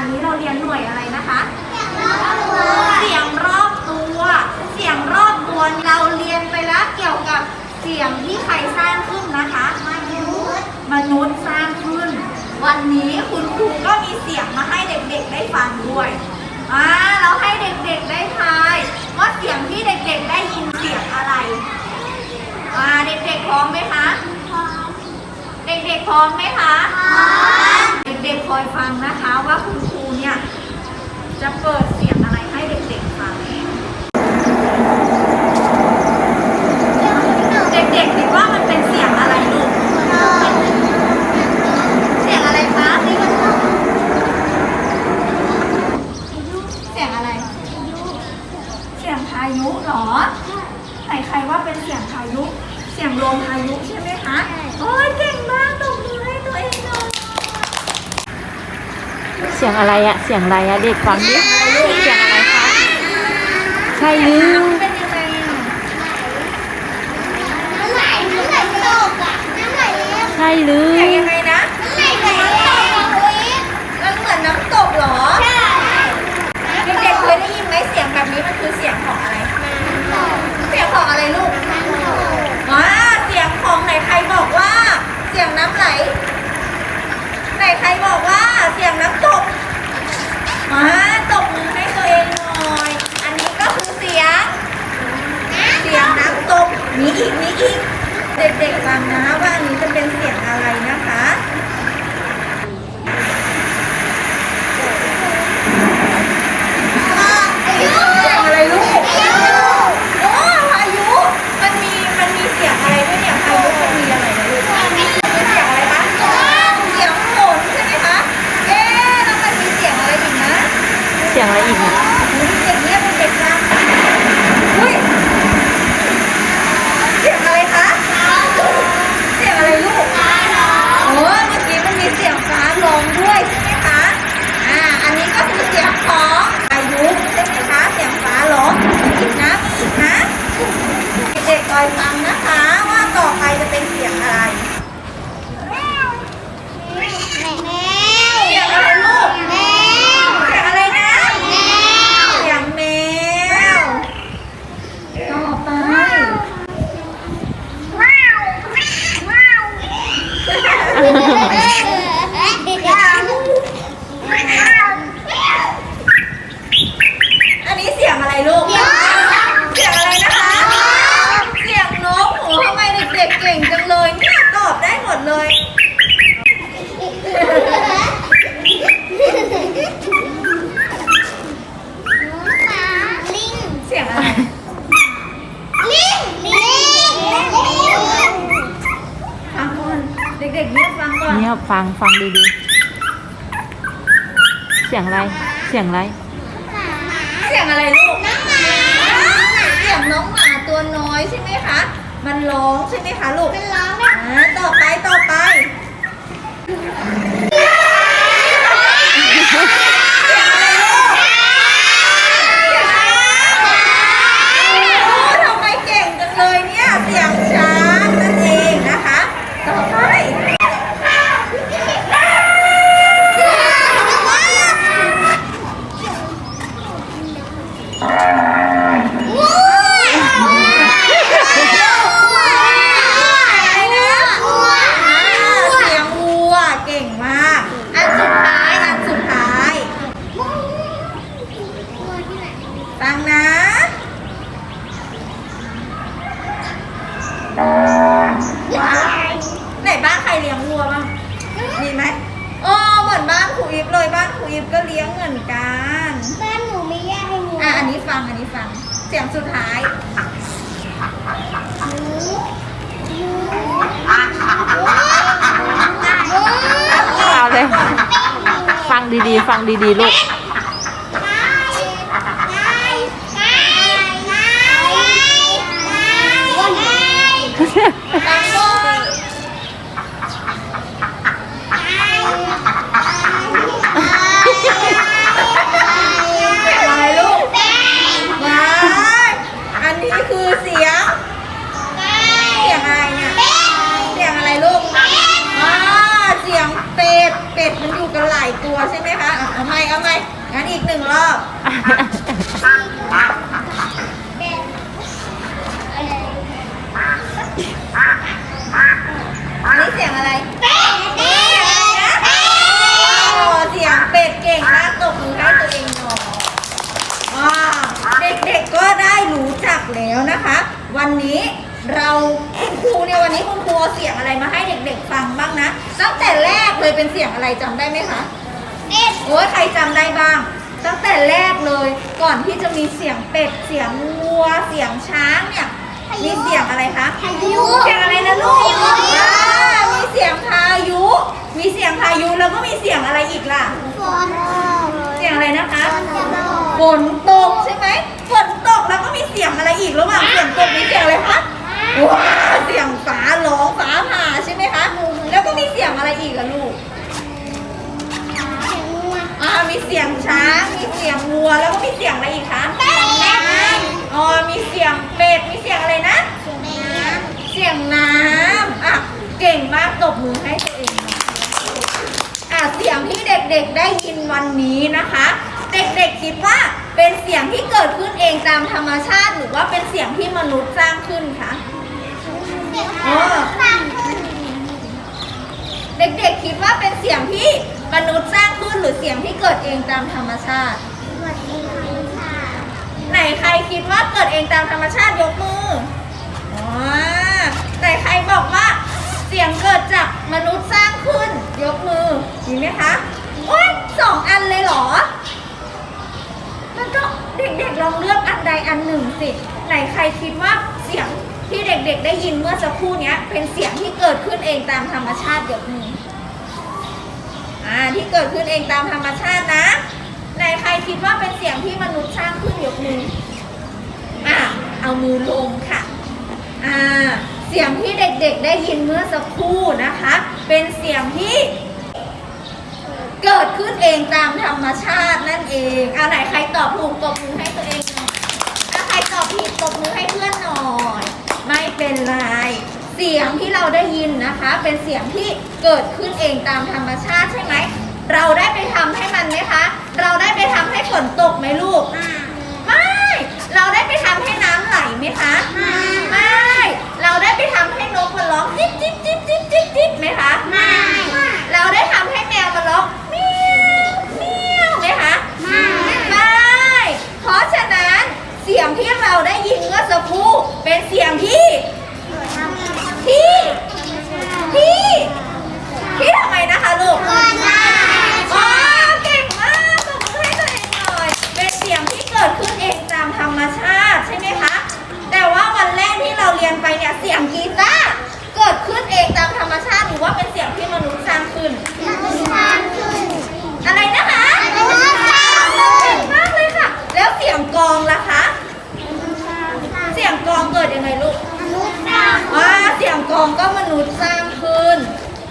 อันนี้เราเรียนหน่วยอะไรนะคะ เสียงรอบตัว เสียงรอบตัวเราเรียนไปแล้วเกี่ยวกับเสียงที่ใครสร้างขึ้นนะคะ มนุษย์ มนุษย์สร้างขึ้น วันนี้คุณครูก็มีเสียงมาให้เด็กๆได้ฟังด้วยอ่าเราให้เด็กๆได้ทายว่าเสียงที่เด็กๆได้ยินเสียงอะไรอ่าเด็กๆพร้อมไหมคะเด็กๆพร้อมไหมคะเด็กๆคอยฟังนะคะว่าคุณครู เนี่ย จะเปิดเสียงอะไรให้เด็กๆฟังเด็กๆคิดว่ามันเป็นเสียงอะไรลูก เสียงอะไรคะ เสียงอะไร เสียงพายุเหรอ ไหนใครว่าเป็นเสียงพายุ เสียงลมพายุใช่ไหมคะ โอ้ยเก่งมากตบมือให้ตัวเองหน่อย เสียง อะไรอะเสียงอะไรอะเด็กฟังดิเสียงอะไรคะใช่หรือน้ำเป็นยังไงอะใช่หรือเสียงยังไงนะมันเหมือนน้ำตกเหรอเด็กๆเคยได้ยินไหมเสียงแบบนี้มันคือเสียงของอะไร เสียงของอะไรลูก ฟังฟังดีๆ เสียงอะไร เสียงอะไร เสียงอะไรลูกเสียงน้องหมาตัวน้อยใช่ไหมคะ มันร้องใช่ไหมคะลูกอ่าต่อไปต่อไป โอ้ทำไมเก่งจังเลยเนี่ย เสียงช้างนั่นเองนะคะ ต่อไป อะไรนะอ่าเสียงวัวเก่งมาก อันสุดท้าย อันสุดท้าย ฟังนะว้าวไหนบ้านใครเลี้ยงวัวบ้างมีไหมอ๋อเหมือนบ้านครูอิฟเลยบ้านครูอิฟก็เลี้ยงเหมือนกันอะอันนี้ฟังอันนี้ฟัง เสียงสุดท้ายเอาเลย ฟังดีๆ ฟังดีๆ ลูก ฟังก่อนเสียงอะไรลูกว้ายอันนี้คือเสียง เสียงอะไรเนี่ย เสียงอะไรลูกว้าเสียงเป็ เป็ด เป็ดมันอยู่กันหลายตัวใช่ไหมคะอะเอาใหม่เอาใหม่งั้นอีกหนึ่งรอบ อันนี้เสียงอะไร เป็ดเสียงอะไรนะโอ้เสียงเป็ดเก่งมากตบมือให้ตัวเองหน่อยว้าวเด็กๆก็ได้รู้จักแล้วนะคะ วันนี้เราคุณครูเนี่ยวันนี้คุณครูเอาเสียงอะไรมาให้เด็กๆฟังบ้างนะ ตั้งแต่แรกเลยเป็นเสียง อะไรจำได้ไหมคะ เป็ดโอ้ยใครจำได้บ้าง ตั้งแต่แรกเลยก่อนที่จะมีเสียงเป็ดเสียงวัวเสียงช้างเนี่ยมีเสียงอะไรคะพายุ เสียงอะไรนะลูกพายุ อ่ามีเสียงพายุ มีเสียงพายุแล้วก็มีเสียงอะไรอีกล่ะ ฝนเสียงอะไรนะคะจะตกฝนตกใช่ไหมฝนตกแล้วก็มีเสียงอะไรอีกระหว่างเสียงตกมีเสียงอะไรคะว้าเสียงฟ้าร้องฟ้าผ่าใช่ไหมคะแล้วก็มีเสียงอะไรอีกอะลูก มีเสียงช้าง มีเสียงวัว แล้วก็มีเสียงอะไรอีกคะอ๋อ มีเสียงเป็ด มีเสียงอะไรนะ เสียงน้ำอะ เก่งมากตบมือให้ตัวเองหน่อยอะ เสียงที่เด็กๆได้ยินวันนี้นะคะ เด็กๆคิดว่าเป็นเสียงที่เกิดขึ้นเองตามธรรมชาติ หรือว่าเป็นเสียงที่มนุษย์สร้างขึ้นคะเด็กๆคิดว่าเป็นเสียงที่ มนุษย์สร้างขึ้นหรือเสียงที่เกิดเองตามธรรมชาติไหนใครคิดว่าเกิดเองตามธรรมชาติยกมืออ๋อไหนใครบอกว่า เสียงเกิดจากมนุษย์สร้างขึ้น ยกมือมีไหมคะโอ้ยสองอันเลยเหรอ มันก็เด็กๆลองเลือกอันใดอันหนึ่งสิ ไหนใครคิดว่าเสียงที่เด็กๆได้ยินเมื่อสักครู่เนี้ย เป็นเสียงที่เกิดขึ้นเองตามธรรมชาติยกมือ อ่าที่เกิดขึ้นเองตามธรรมชาตินะไหนใครคิดว่าเป็นเสียงที่มนุษย์สร้างขึ้นยกมืออะเอามือลงค่ะอ่าเสียงที่เด็กๆได้ยินเมื่อสักครู่นะคะ เป็นเสียงที่ เกิดขึ้นเองตามธรรมชาตินั่นเองเอาไหนใครตอบถูกตบมือให้ตัวเองหน่อยถ้าใครตอบผิดตบมือให้เพื่อนหน่อย ไม่เป็นไร เสียงที่เราได้ยินนะคะ เป็นเสียงที่เกิดขึ้นเองตามธรรมชาติใช่ไหม เราได้ไปทำให้มันไหมคะ เราได้ไปทำให้ฝนตกไหมลูก ไม่ เราได้ไปทำให้น้ำไหลไหมคะ ไม่ เราได้ไปทำให้นกมันร้องจิ๊บจิ๊บจิ๊บจิ๊บจิ๊บจิ๊บไหมคะเราได้ทำให้แมวมันร้องเมียวเมียวไหมคะไม่เพราะฉะนั้นเสียงที่เราได้ยินเมื่อสักครู่เป็นเสียงที่ที่ ที่ ที่ทำไมนะคะลูก อ๋อเก่งมากตบมือให้ตัวเองหน่อย เป็นเสียงที่เกิดขึ้นเองตามธรรมชาติใช่ไหมคะ แต่ว่าวันแรกที่เราเรียนไปเนี่ยเสียงกีตาร์เกิดขึ้นเองตามธรรมชาติหรือว่าเป็นเสียงที่มนุษย์สร้างขึ้น อะไรนะคะ มนุษย์สร้างขึ้น เก่งมากเลยค่ะ แล้วเสียงกลองล่ะคะ เสียงกลองเกิดยังไงลูก อ่าเสียงกลองก็มนุษย์สร้างขึ้น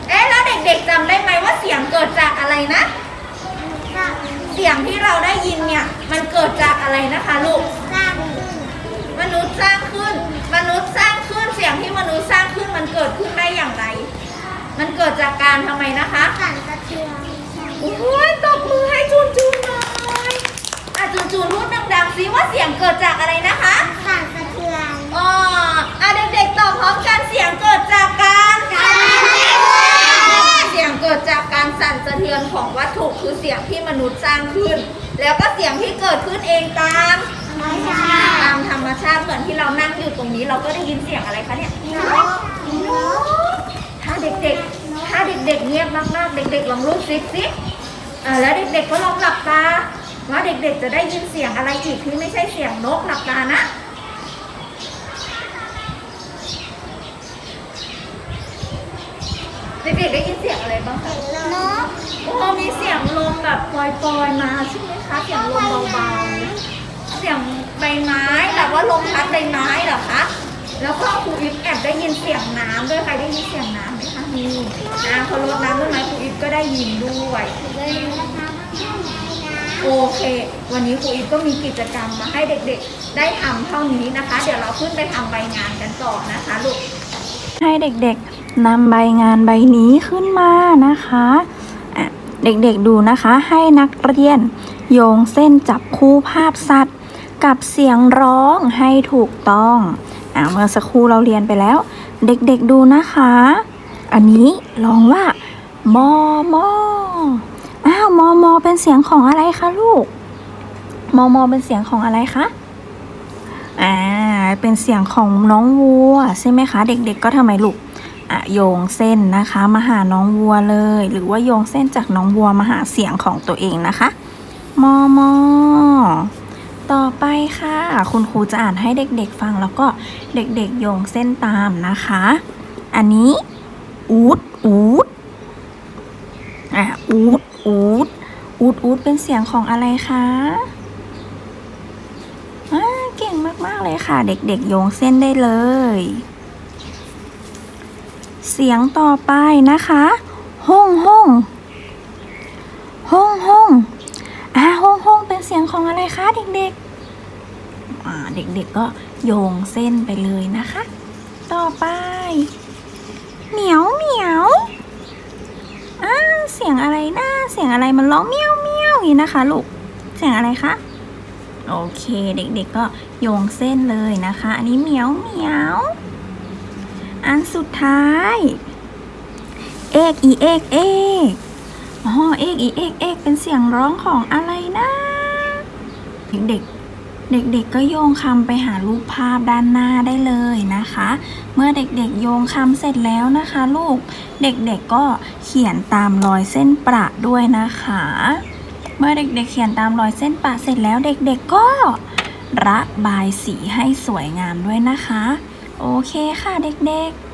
เอ๊ะแล้วเด็กๆจำได้ไหมว่าเสียงเกิดจากอะไรนะ เสียงที่เราได้ยินเนี่ย มันเกิ ดจากอะไรนะคะลูกมนุษย์สร้างขึ้น มนุษย์สร้างขึ้นเสียงที่มนุษย์สร้างขึ้นมันเกิดขึ้นได้อย่างไร มันเกิดจากการทำไมนะคะโอ้ยตบมือให้จูนจูนหน่อยอะจูนจูนพูดดังๆซิว่าเสียงเกิดจากอะไรนะคะอ๋ออะเด็กๆตอบพร้อมกันเสียงเกิดจากการ เสียงเกิดจากการสั่นสะเทือนของวัตถุคือเสียงที่มนุ ษย์สร้างขึ้น แล้วก็เสียงที่เกิดขึ้นเองตามตามธรรมชาติเหมือนที่เรานั่งอยู่ตรงนี้ เราก็ได้ยินเสียงอะไรคะเนี่ยถ้าเด็กๆ ถ้าเด็กๆเงียบมากๆ เด็ก ๆ ลองรูปซิปสิอ่าแล้วเด็กๆก็ลองหลับตาว่าเด็กๆ จะได้ยินเสียงอะไรอีกที่ไม่ใช่เสียงนกหลับตานะเด็กๆได้ยินเสียงอะไรบ้างคะ โอ้มีเสียงลมแบบปล่อยๆมาใช่ไหมคะ เสียงลมเบาๆ เสียงใบไม้แบบว่าลมพัดใบไม้เหรอคะ แล้วก็ครูอิฟแอบได้ยินเสียงน้ำด้วยใครได้ยินเสียงน้ำไหมคะนี่อ่าพอรดน้ำต้นไม้ครูอิฟก็ได้ยินด้วย โอเค วันนี้ครูอิฟก็มีกิจกรรมมาให้เด็กๆ ได้ทำเท่านี้นะคะ เดี๋ยวเราขึ้นไปทำใบงานกันต่อนะคะลูก ให้เด็กๆนำใบงานใบนี้ขึ้นมานะคะ เด็กๆดูนะคะให้นักเรียน โยงเส้นจับคู่ภาพสัตว์ กับเสียงร้องให้ถูกต้องอ่าเมื่อสักครู่เราเรียนไปแล้ว เด็กๆดูนะคะ อันนี้ลองว่ามอมออ้าวมอมอเป็นเสียงของอะไรคะลูกมอมอเป็นเสียงของอะไรคะอ่าเป็นเสียงของน้องวัวใช่ไหมคะ เด็ก ๆ ก็ทำไมลูก โยงเส้นนะคะ มาหาน้องวัวเลย หรือว่าโยงเส้นจากน้องวัวมาหาเสียงของตัวเองนะคะ มอมอต่อไปค่ะ คุณครูจะอ่านให้เด็กๆฟังแล้วก็เด็กๆโยงเส้นตามนะคะ อันนี้อูดอูดอะอูดอูดอูดอูดเป็นเสียงของอะไรคะเก่งมากๆเลยค่ะ เด็กๆโยงเส้นได้เลย สียงต่อไปนะคะห้องห้องห้องห้องอ่าห้องห้องเป็นเสียงของอะไรคะเด็กๆอ่าเด็กๆก็โยงเส้นไปเลยนะคะ ต่อไป เหมียวเหมียวอ่าเสียงอะไรนะเสียงอะไรมันร้องเมียวเมียวอย่างนี้นะคะลูกเสียงอะไรคะโอเค เด็กๆก็โยงเส้นเลยนะคะ อันนี้เหมียวเหมียว อันสุดท้ายเอกอีเอกเอกอ๋อเอกอีเอกเอกเป็นเสียงร้องของอะไรนะ เด็กเด็กๆก็โยงคำไปหารูปภาพด้านหน้าได้เลยนะคะ เมื่อเด็กๆโยงคำเสร็จแล้วนะคะลูก เด็กๆก็เขียนตามรอยเส้นประด้วยนะคะ เมื่อเด็กๆเขียนตามรอยเส้นประเสร็จแล้วเด็กๆก็ระบายสีให้สวยงามด้วยนะคะ โอเคค่ะเด็กๆ